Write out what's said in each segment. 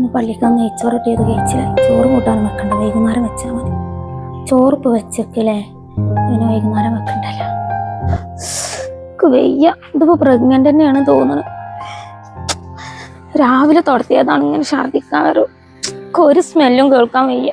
ഇന്ന് നെയ്ച്ചോറ് ചെയ്ത് കഴിച്ചില്ല. ചോറ് കൂട്ടാനും വെക്കണ്ട. വൈകുന്നേരം വെച്ചാൽ മതി. ചോറിപ്പ് വെച്ചേക്കല്ലേ? പിന്നെ വൈകുന്നേരം വെക്കണ്ടല്ല. വെയ്യ. ഇതിപ്പോ പ്രഗ്നന്റ് തന്നെയാണ് തോന്നുന്നത് രാവിലെ തുടത്തിയതാണ് ഇങ്ങനെ ഛർദിക്കാൻ ഒരു ഒരു സ്മെല്ലും കേൾക്കാൻ വയ്യ.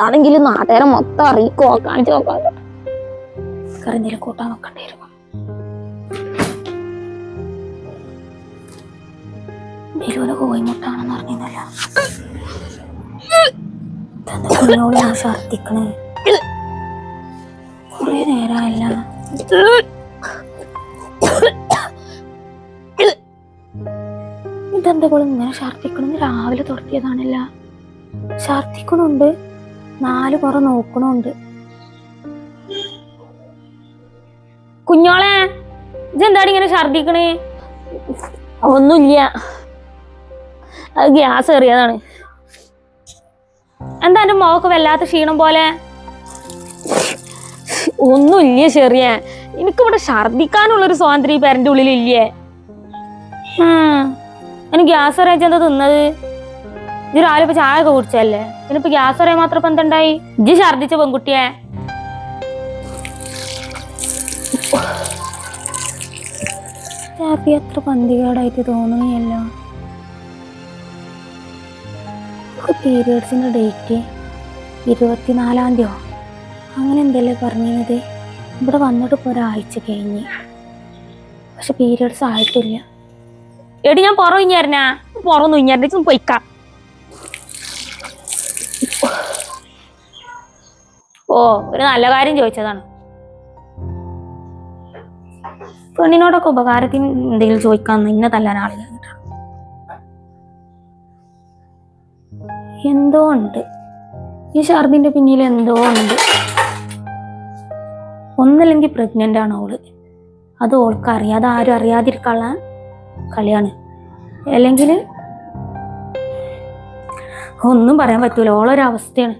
ആണെങ്കിൽ നാട്ടുകാരെ മൊത്തം അറിയിക്കോ കാണിച്ചു നോക്കാം. കറിഞ്ഞിലും കൂട്ടാൻ നോക്കണ്ടായിരുന്നു ബലൂന് കോയിമുട്ടാണെന്ന് കുറെ നേരമല്ല ഇതെന്താ ഇങ്ങനെ ഛർദിക്കണെന്ന് രാവിലെ തുടക്കിയതാണല്ല. ഛർദിക്കണുണ്ട് നാല് കുറ നോക്കണുണ്ട്. കുഞ്ഞോളെ ഇതെന്താടി ഇങ്ങനെ ഛർദിക്കണേ ഒന്നുമില്ല. അത് ഗ്യാസ് കയറിയതാണ്. എന്താ എന്റെ മോക്ക് വല്ലാത്ത ക്ഷീണം പോലെ? ഒന്നുമില്ല ചെറിയ. എനിക്കിവിടെ ഛർദിക്കാനുള്ളൊരു സ്വാതന്ത്ര്യം ഈ പേരന്റെ ഉള്ളിലില്ലേ. എനിക്ക് ഗ്യാസ് അറിയാച്ച എന്താ തിന്നത്? ഇത് രാവിലെ ഇപ്പൊ ചായ ഒക്കെ കുടിച്ചല്ലേ പിന്നെ ഇപ്പൊ ഗ്യാസ് പറയാൻ മാത്രം ഇപ്പൊ എന്തുണ്ടായി? ഇജ്ജ് ഛർദിച്ച പെൺകുട്ടിയെ. ഹാപ്പി അത്ര പന്തികേടായിട്ട് തോന്നുകയല്ലോ. പീരിയഡ്സിന്റെ ഡേറ്റ് ഇരുപത്തിനാലാം തീയതി അങ്ങനെ എന്തല്ലേ പറഞ്ഞത് ഇവിടെ വന്നിട്ട് ഇപ്പോൾ ഒരാഴ്ച കഴിഞ്ഞ്. പക്ഷെ പീരിയഡ്സ് ആയിട്ടില്ല. എടി ഞാൻ പുറം ഇഞ്ഞായിരുന്നാ പുറം തുഞ്ഞായിരുന്നു പൊയ്ക്കാം. ഓ ഒരു നല്ല കാര്യം ചോദിച്ചതാണ്. പെണ്ണിനോടൊക്കെ ഉപകാരത്തിന് എന്തെങ്കിലും ചോദിക്കാൻ ഇന്ന തല്ലാൻ ആളില്ല എന്തോ ഉണ്ട്. ഈ ഷർദിന്റെ പിന്നിൽ എന്തോ ഉണ്ട്. ഒന്നല്ലെങ്കിൽ പ്രഗ്നന്റ് ആണ് ഓൾ അത് ഓൾക്ക് അറിയാതെ ആരും അറിയാതിരിക്കാനുള്ള കളിയാണ്. അല്ലെങ്കിൽ ഒന്നും പറയാൻ പറ്റൂല. ഓളൊരവസ്ഥയാണ്.